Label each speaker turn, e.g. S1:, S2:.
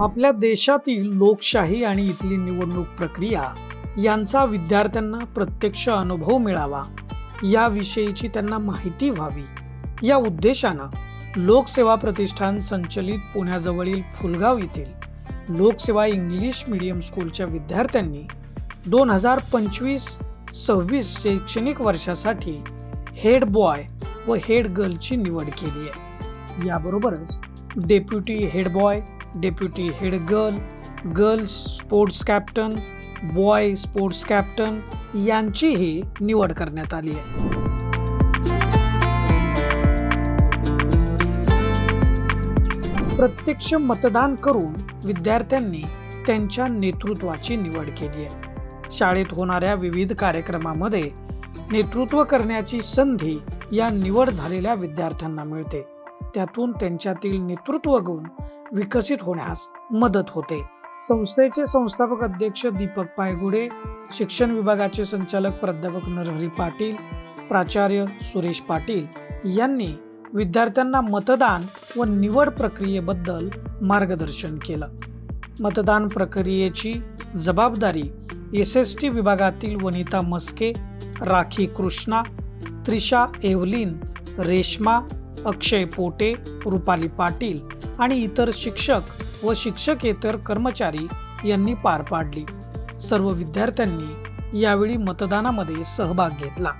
S1: आपल्या देशातील लोकशाही आणि इथली निवडणूक प्रक्रिया यांचा विद्यार्थ्यांना प्रत्यक्ष अनुभव मिळावा याविषयीची त्यांना माहिती व्हावी. या उद्देशानं लोकसेवा प्रतिष्ठान संचलित पुण्याजवळील फुलगाव येथील लोकसेवा इंग्लिश मीडियम स्कूलच्या विद्यार्थ्यांनी दोन हजार पंचवीस सव्वीस शैक्षणिक वर्षासाठी हेड बॉय व हेड गर्लची निवड केली आहे. याबरोबरच deputy head boy deputy head girl girls sports captain boy sports captain यांचीही निवड करण्यात आली आहे. प्रत्यक्ष मतदान करून विद्यार्थ्यांनी त्यांच्या नेतृत्वाची निवड केली आहे. शाळेत होणाऱ्या विविध कार्यक्रमामध्ये नेतृत्व करण्याची संधी या निवड झालेल्या विद्यार्थ्यांना मिळते. त्यातून त्यांच्यातील नेतृत्व गुण विकसित होण्यास मदत होते. संस्थेचे संस्थापक अध्यक्ष दीपक पायगुडे शिक्षण विभागाचे संचालक प्राध्यापक नरहरी पाटील प्राचार्य सुरेश पाटील यांनी विद्यार्थ्यांना मतदान व निवड प्रक्रियेबद्दल मार्गदर्शन केलं. मतदान प्रक्रियेची जबाबदारी एस एस टी विभागातील वनिता मस्के राखी कृष्णा त्रिशा एवलीन रेश्मा अक्षय पोटे रुपाली पाटील आणि इतर शिक्षक व शिक्षकेतर कर्मचारी यांनी पार पाडली. सर्व विद्यार्थ्यांनी यावेळी मतदानामध्ये सहभाग घेतला.